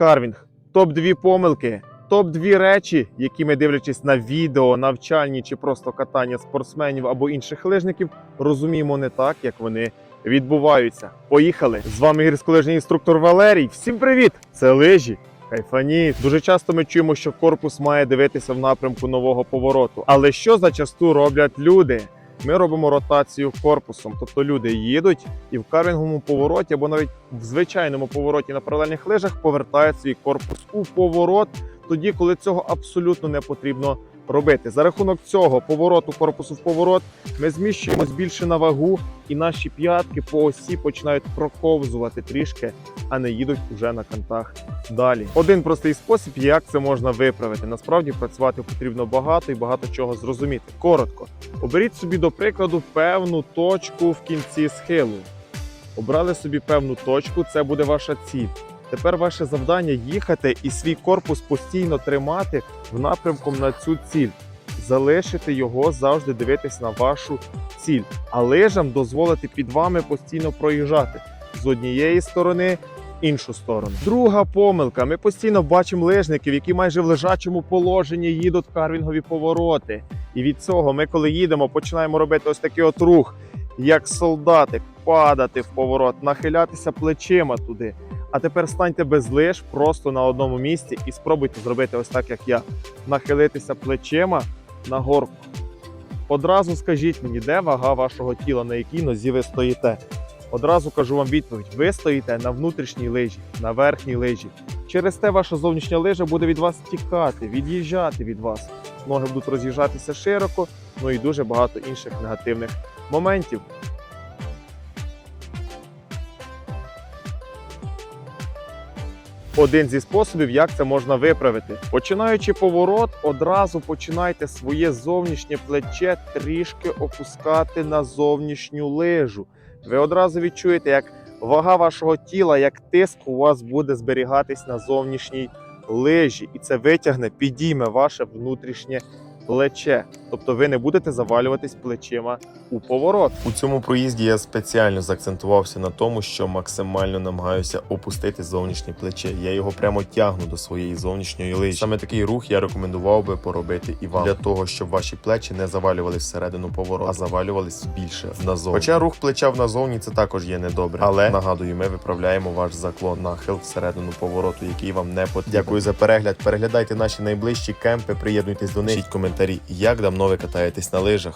Карвінг. Топ-2 помилки, топ-2 речі, які ми дивлячись на відео, навчальні чи просто катання спортсменів або інших лижників, розуміємо не так, як вони відбуваються. Поїхали! З вами гірськолижний інструктор Валерій. Всім привіт! Це лижі. Кайфані. Дуже часто ми чуємо, що корпус має дивитися в напрямку нового повороту. Але що зачасту роблять люди? Ми робимо ротацію корпусом, тобто люди їдуть і в карвінговому повороті або навіть в звичайному повороті на паралельних лижах повертають свій корпус у поворот, тоді, коли цього абсолютно не потрібно робити. За рахунок цього повороту корпусу в поворот ми зміщуємось більше на вагу, і наші п'ятки по осі починають проковзувати трішки, а не їдуть уже на кантах далі. Один простий спосіб, як це можна виправити. Насправді працювати потрібно багато і багато чого зрозуміти. Коротко, оберіть собі до прикладу певну точку в кінці схилу. Обрали собі певну точку, це буде ваша ціль. Тепер ваше завдання їхати і свій корпус постійно тримати в напрямку на цю ціль. Залишити його завжди дивитись на вашу ціль, а лижам дозволити під вами постійно проїжджати з однієї сторони іншу сторону. Друга помилка. Ми постійно бачимо лижників, які майже в лежачому положенні їдуть карвінгові повороти. І від цього ми, коли їдемо, починаємо робити ось такий от рух, як солдатик, падати в поворот, нахилятися плечима туди. А тепер станьте без лиж просто на одному місці і спробуйте зробити ось так, як я. Нахилитися плечима на горку. Одразу скажіть мені, де вага вашого тіла, на якій нозі ви стоїте. Одразу кажу вам відповідь: ви стоїте на внутрішній лижі, на верхній лижі. Через те ваша зовнішня лижа буде від вас тікати, від'їжджати від вас. Ноги будуть роз'їжджатися широко, ну і дуже багато інших негативних моментів. Один зі способів, як це можна виправити. Починаючи поворот, одразу починайте своє зовнішнє плече трішки опускати на зовнішню лижу. Ви одразу відчуєте, як вага вашого тіла, як тиск у вас буде зберігатись на зовнішній лижі, і це витягне, підійме ваше внутрішнє плече. Тобто ви не будете завалюватись плечима у поворот. У цьому проїзді я спеціально заакцентувався на тому, що максимально намагаюся опустити зовнішнє плече. Я його прямо тягну до своєї зовнішньої лижі. Саме такий рух я рекомендував би поробити і вам для того, щоб ваші плечі не завалювались всередину повороту, а завалювались більше назовні. Хоча рух плеча в назовні це також є недобре. Але нагадую, ми виправляємо ваш заклон нахил всередину повороту, який вам не потрібен. Дякую за перегляд. Переглядайте наші найближчі кемпи, приєднуйтесь до них. Пишіть коментарі, як давно ви катаєтесь на лижах.